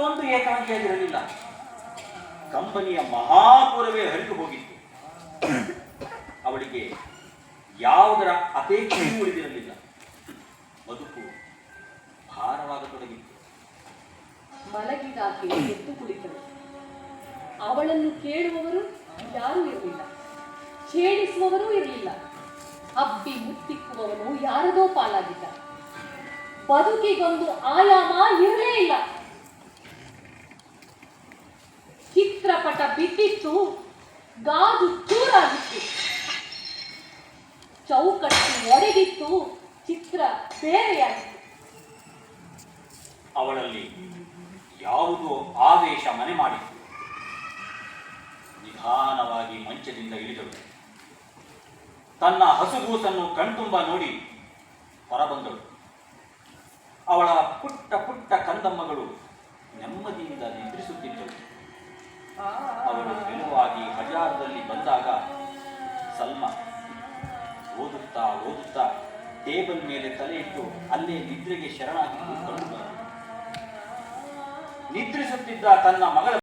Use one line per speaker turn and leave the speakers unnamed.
ಅಷ್ಟೊಂದು ಏಕಾಂಗಿಯಾಗಿರಲಿಲ್ಲ ಕಂಪನಿಯ ಮಹಾಪುರವೇ ಹರಿದು ಹೋಗಿತ್ತು. ಅವಳಿಗೆ ಯಾವುದರ ಅಪೇಕ್ಷೆಯೂ ಉಳಿದಿರಲಿಲ್ಲ. ಬದುಕು ಭಾರವಾಗತೊಡಗಿತ್ತು
ಮಲಗಿದಾಕೆ ಎದ್ದು ಕುಳಿತಳು. ಅವಳನ್ನು ಕೇಳುವವರು ಯಾರೂ ಇರಲಿಲ್ಲ. ಛೇಡಿಸುವವರೂ ಇರಲಿಲ್ಲ. ಅಬ್ಬಿ ಮುತ್ತಿಕ್ಕುವವನು ಯಾರದೋ ಪಾಲಾಗಿದ್ದ. ಬದುಕಿಗೊಂದು ಆಯಾಮ ಇರಲೇ ಇಲ್ಲ. ಚಿತ್ರಪಟ ಬಿದ್ದಿತ್ತು. ಗಾದು ಚೂರಾಗಿತ್ತು. ಚೌಕಟ್ಟು ಒಡೆದಿತ್ತು. ಚಿತ್ರ ಬೇರೆಯಾಗಿತ್ತು.
ಅವಳಲ್ಲಿ ಯಾವುದೋ ಆವೇಶ ಮನೆ ಮಾಡಿತ್ತು. ನಿಧಾನವಾಗಿ ಮಂಚದಿಂದ ಇಳಿದಳು. ತನ್ನ ಹಸುಗೂಸನ್ನು ಕಣ್ತುಂಬ ನೋಡಿ ಹೊರಬಂದಳು. ಅವಳ ಪುಟ್ಟ ಪುಟ್ಟ ಕಂದಮ್ಮಗಳು ನೆಮ್ಮದಿಯಿಂದ ನಿದ್ರಿಸುತ್ತಿದ್ದವು ಅವಳು ತೆಳುವಾಗಿ ಹಜಾರದಲ್ಲಿ ಬಂದಾಗ ಸಲ್ಮ ಓದುತ್ತಾ ಓದುತ್ತಾ ಟೇಬಲ್ ಮೇಲೆ ತಲೆ ಇಟ್ಟು ಅಲ್ಲೇ ನಿದ್ರೆಗೆ ಶರಣಾಗಿ ಕಂಡು ನಿದ್ರಿಸುತ್ತಿದ್ದ ತನ್ನ ಮಗಳ